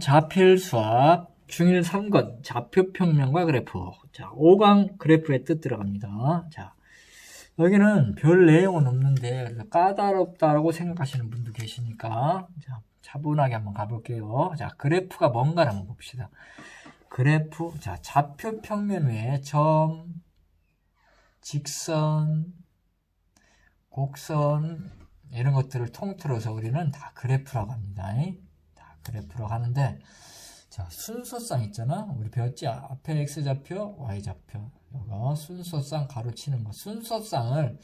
자필 수학 중일 3권 좌표 평면과 그래프. 자, 5강 그래프의 뜻 들어갑니다. 자, 여기는 별 내용은 없는데 까다롭다라고 생각하시는 분도 계시니까 자, 차분하게 한번 가볼게요. 자, 그래프가 뭔가를 한번 봅시다. 그래프, 자, 좌표 평면 위에 점, 직선, 곡선 이런 것들을 통틀어서 우리는 다 그래프라고 합니다. 다 그래프라고 하는데 자 순서상 있잖아. 우리 배웠지? 앞에 x좌표, y좌표. 이거 순서상 가로치는 거. 순서상을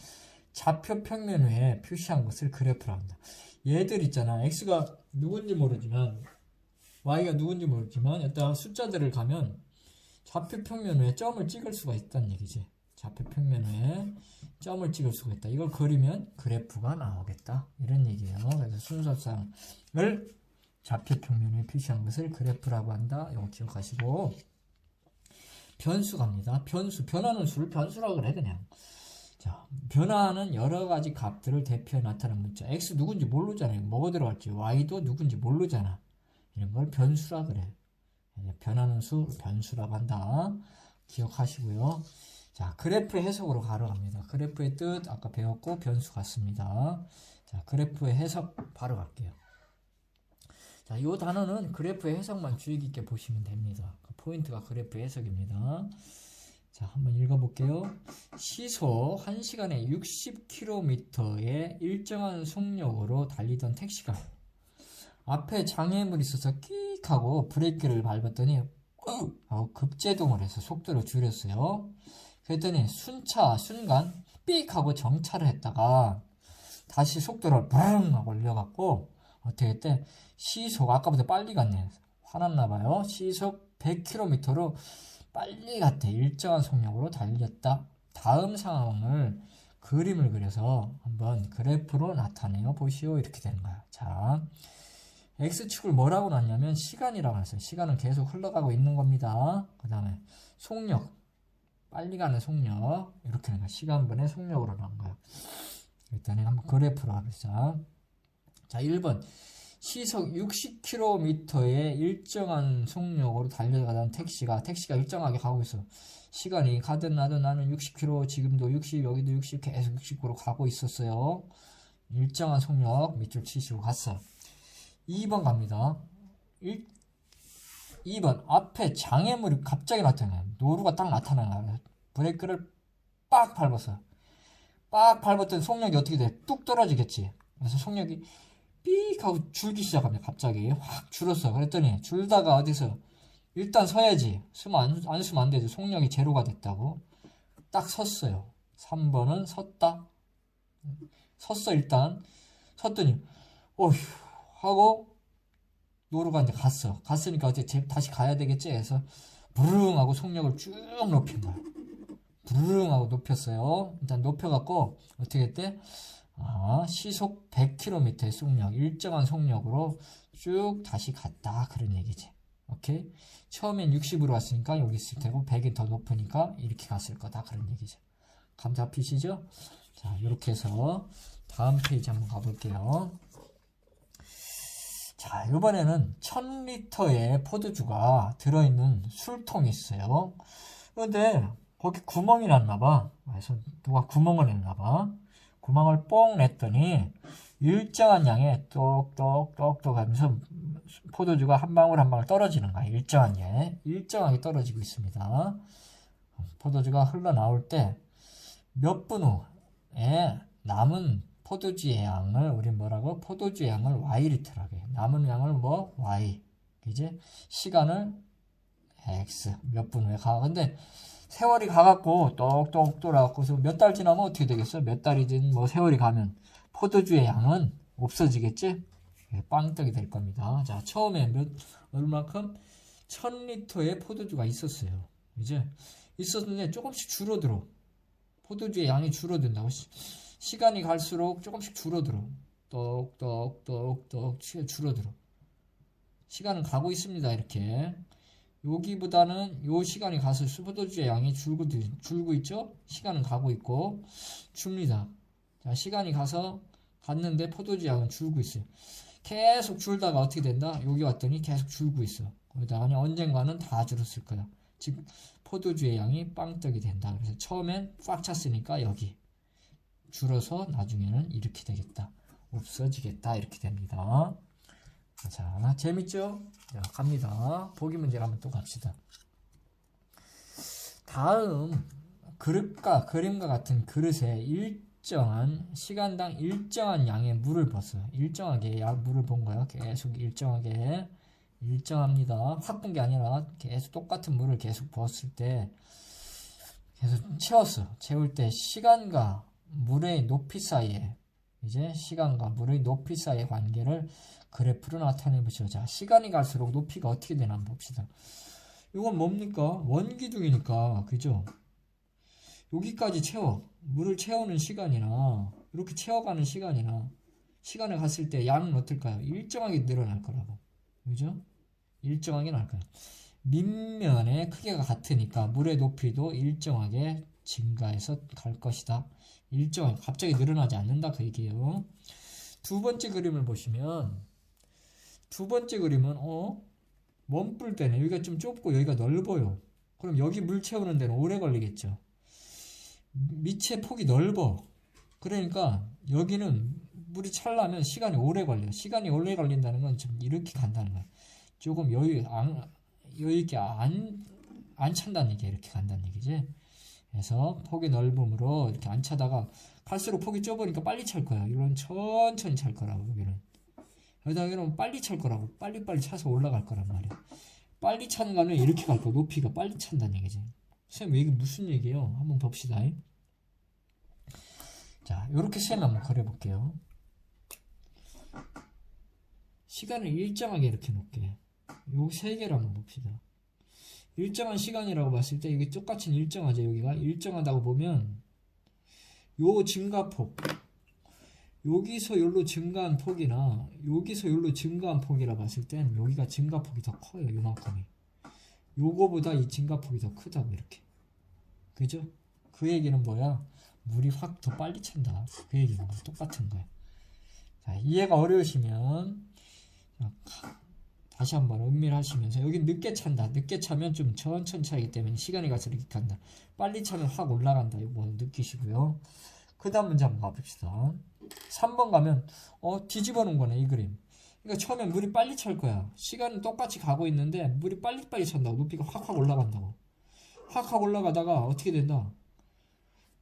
좌표 평면 위에 표시한 것을 그래프라고 한다. 얘들 있잖아. x가 누군지 모르지만 y가 누군지 모르지만 일단 숫자들을 가면 좌표 평면 위에 점을 찍을 수가 있다는 얘기지. 좌표 평면에 점을 찍을 수가 있다. 이걸 그리면 그래프가 나오겠다. 이런 얘기예요. 그래서 순서상을 좌표 평면에 표시한 것을 그래프라고 한다. 이거 기억하시고 변수 갑니다. 변수 변하는 수를 변수라고 그래 그냥. 자, 변화하는 여러 가지 값들을 대표해 나타내는 문자. x 누군지 모르잖아요. 뭐가 들어갈지. y도 누군지 모르잖아. 이런 걸 변수라 그래. 변하는 수 변수라고 한다. 기억하시고요. 자, 그래프 해석으로 바로 갑니다. 그래프의 뜻 아까 배웠고 변수 같습니다. 자, 그래프의 해석 바로 갈게요. 자, 이 단어는 그래프의 해석만 주의 깊게 보시면 됩니다. 그 포인트가 그래프 해석입니다. 자, 한번 읽어볼게요. 시속 1시간에 60km의 일정한 속력으로 달리던 택시가 앞에 장애물이 있어서 끽 하고 브레이크를 밟았더니 하고 급제동을 해서 속도를 줄였어요. 그랬더니 순차 순간 삑 하고 정차를 했다가 다시 속도를 붕 하고 올려갖고 어떻게 했대? 시속 아까보다 빨리 갔네. 화났나 봐요. 시속 100km로 빨리 갔대. 일정한 속력으로 달렸다. 다음 상황을 그림을 그려서 한번 그래프로 나타내어 보시오. 이렇게 되는 거야. 자, X축을 뭐라고 놨냐면 시간이라고 했어요. 시간은 계속 흘러가고 있는 겁니다. 그 다음에 속력. 빨리 가는 속력 이렇게 하는 거야. 시간분의 속력으로 나온 거야. 일단 한번 그래프로 하자. 자, 1번 시속 60km의 일정한 속력으로 달려가던 택시가 택시가 일정하게 가고 있어. 시간이 가든 나든 나는 60km 지금도 60 여기도 60 계속 60km 가고 있었어요. 일정한 속력 밑줄 치시고 갔어. 2번 갑니다. 1, 2번 앞에 장애물이 갑자기 나타나요. 노루가 딱 나타나요. 브레이크를 빡 밟았어요. 빡 밟았더니 속력이 어떻게 돼? 뚝 떨어지겠지. 그래서 속력이 삑 하고 줄기 시작합니다. 갑자기 확 줄었어. 그랬더니 줄다가 어디서 일단 서야지. 쓰면 안, 안 쓰면 안 되지. 속력이 제로가 됐다고. 딱 섰어요. 3번은 섰다. 섰어 일단. 섰더니 어휴 하고 노루가 이제 갔어. 갔으니까 어제 다시 가야 되겠지 해서 부릉 하고 속력을 쭉 높인 거야. 부릉 하고 높였어요. 일단 높여갖고 어떻게 했대? 아, 시속 100km의 속력, 일정한 속력으로 쭉 다시 갔다. 그런 얘기지. 오케이? 처음엔 60으로 왔으니까 여기 있을 테고 100이 더 높으니까 이렇게 갔을 거다. 그런 얘기죠. 감 잡히시죠? 자, 이렇게 해서 다음 페이지 한번 가볼게요. 자, 이번에는 1000리터의 포도주가 들어있는 술통이 있어요. 그런데 거기 구멍이 났나봐. 그래서 누가 구멍을 냈나봐. 구멍을 뽕 냈더니 일정한 양의 똑똑똑똑 하면서 포도주가 한 방울 한 방울 떨어지는 거야. 일정한 게. 일정하게 떨어지고 있습니다. 포도주가 흘러나올 때 몇 분 후에 남은 포도주의 양을 우리 뭐라고 포도주의 양을 y리터라고 해. 남은 양을 뭐 y. 이제 시간을 x 몇 분 후에 가. 근데 세월이 가갖고 똑똑 돌아갖고서 몇 달 지나면 어떻게 되겠어? 몇 달이든 뭐 세월이 가면 포도주의 양은 없어지겠지? 빵떡이 될 겁니다. 자, 처음에 몇, 얼마큼? 1000리터의 포도주가 있었어요. 이제 있었는데 조금씩 줄어들어. 포도주의 양이 줄어든다고. 시 간이 갈수록 조금씩 줄어들어. 똑똑똑똑 줄어들어. 시간은 가고 있습니다. 이렇게. 여기보다는 요 시간이 가서 수포도주의 양이 줄고, 줄고 있죠? 시간은 가고 있고, 줍니다. 자, 시간이 가서 갔는데 포도주 양은 줄고 있어요. 계속 줄다가 어떻게 된다? 여기 왔더니 계속 줄고 있어. 거기다가 언젠가는 다 줄었을 거야. 즉 포도주의 양이 빵떡이 된다. 그래서 처음엔 꽉 찼으니까 여기 줄어서 나중에는 이렇게 되겠다. 없어지겠다. 이렇게 됩니다. 자, 재밌죠? 자, 갑니다. 보기 문제를 한번 또 갑시다. 다음 그릇과 그림과 같은 그릇에 일정한 시간당 일정한 양의 물을 벗어 일정하게 약 물을 본 거야. 계속 일정하게 일정합니다. 확 본 게 아니라 계속 똑같은 물을 계속 부었을 때 계속 채웠어. 채울 때 시간과 물의 높이 사이에 이제 시간과 물의 높이 사이의 관계를 그래프로 나타내 보시죠. 자, 시간이 갈수록 높이가 어떻게 되나 한번 봅시다. 이건 뭡니까? 원기둥이니까, 그죠? 여기까지 채워. 물을 채우는 시간이나, 이렇게 채워가는 시간이나, 시간을 갔을 때 양은 어떨까요? 일정하게 늘어날 거라고. 그죠? 일정하게 날 거예요. 밑면의 크기가 같으니까 물의 높이도 일정하게 증가해서 갈 것이다. 일정하게 갑자기 늘어나지 않는다 그 얘기예요. 두 번째 그림을 보시면 두 번째 그림은 어 원뿔 때는 여기가 좀 좁고 여기가 넓어요. 그럼 여기 물 채우는 데는 오래 걸리겠죠. 밑에 폭이 넓어. 그러니까 여기는 물이 찰라면 시간이 오래 걸려. 시간이 오래 걸린다는 건 좀 이렇게 간다는 거야. 조금 여유 안 여유 있게 안, 안 찬다는 얘기야. 이렇게 간다는 얘기지. 그래서 폭이 넓음으로 이렇게 안 차다가 갈수록 폭이 좁으니까 빨리 찰 거야. 이건 천천히 찰 거라고 여기는. 여기다 여기는 빨리 찰 거라고. 빨리빨리 차서 올라갈 거란 말이야. 빨리 차는 거는 이렇게 갈 거야. 높이가 빨리 찬다는 얘기지. 선생님 이게 무슨 얘기예요? 한번 봅시다. 자, 이렇게 셈 한번 그려볼게요. 시간을 일정하게 이렇게 놓게. 요세 개를 한번 봅시다. 일정한 시간이라고 봤을 때 이게 똑같이 일정하죠. 여기가 일정하다고 보면 요 증가폭 여기서 여기로 증가한 폭이나 여기서 여기로 증가한 폭이라 봤을 땐 여기가 증가폭이 더 커요. 요만큼이. 요거보다 이 증가폭이 더 크다고 이렇게. 그죠? 그 얘기는 뭐야? 물이 확 더 빨리 찬다. 그 얘기는 뭐 똑같은 거야. 자, 이해가 어려우시면 다시 한번 음미하시면서 여기 늦게 찬다. 늦게 차면 좀 천천히 차기 때문에 시간이 가서 이렇게 간다. 빨리 차면 확 올라간다. 이거 느끼시고요. 그 다음 문제 한번 가봅시다. 3번 가면 어 뒤집어 놓은 거네 이 그림. 그러니까 처음에 물이 빨리 찰 거야. 시간은 똑같이 가고 있는데 물이 빨리빨리 찬다고. 높이가 확확 올라간다고. 확확 올라가다가 어떻게 된다?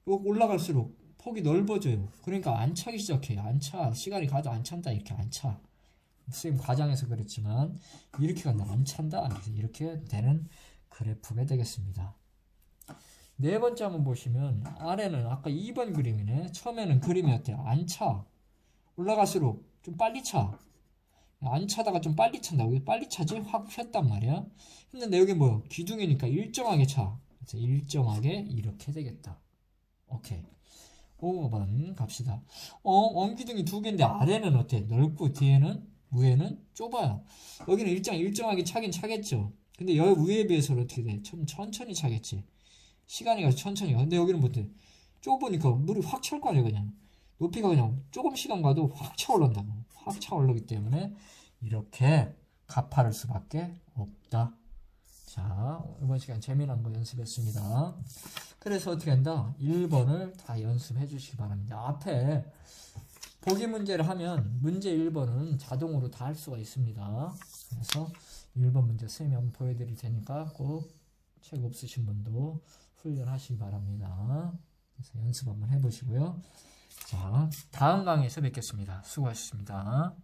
요 올라갈수록 폭이 넓어져요. 그러니까 안 차기 시작해. 안 차. 시간이 가도 안 찬다. 이렇게 안 차. 선생님 과장해서 그랬지만 이렇게 간다. 안 찬다. 그래서 이렇게 되는 그래프가 되겠습니다. 네 번째 한번 보시면 아래는 아까 2번 그림이네. 처음에는 그림이 어때요? 안 차. 올라갈수록 좀 빨리 차. 안 차다가 좀 빨리 찬다. 왜 빨리 차지? 확 폈단 말이야. 근데 여기 뭐야? 기둥이니까 일정하게 차. 그래서 일정하게 이렇게 되겠다. 오케이. 5번 갑시다. 어, 원기둥이 두 개인데 아래는 어때? 넓고 뒤에는 위에는 좁아요. 여기는 일정 일정하게 차긴 차겠죠. 근데 여기 위에 비해서는 어떻게 돼? 좀 천천히 차겠지. 시간이 가서 천천히 가. 근데 여기는 못해. 좁으니까 물이 확 찰 거 아니야 그냥. 높이가 그냥 조금 시간 가도 확 차올란다고. 확 차올르기 때문에 이렇게 가파를 수밖에 없다. 자, 이번 시간 재미난 거 연습했습니다. 그래서 어떻게 한다? 1번을 다 연습해 주시기 바랍니다. 앞에 보기 문제를 하면 문제 1번은 자동으로 다 할 수가 있습니다. 그래서 1번 문제 선생님이 한번 보여드릴 테니까 꼭 책 없으신 분도 훈련하시기 바랍니다. 그래서 연습 한번 해보시고요. 자, 다음 강의에서 뵙겠습니다. 수고하셨습니다.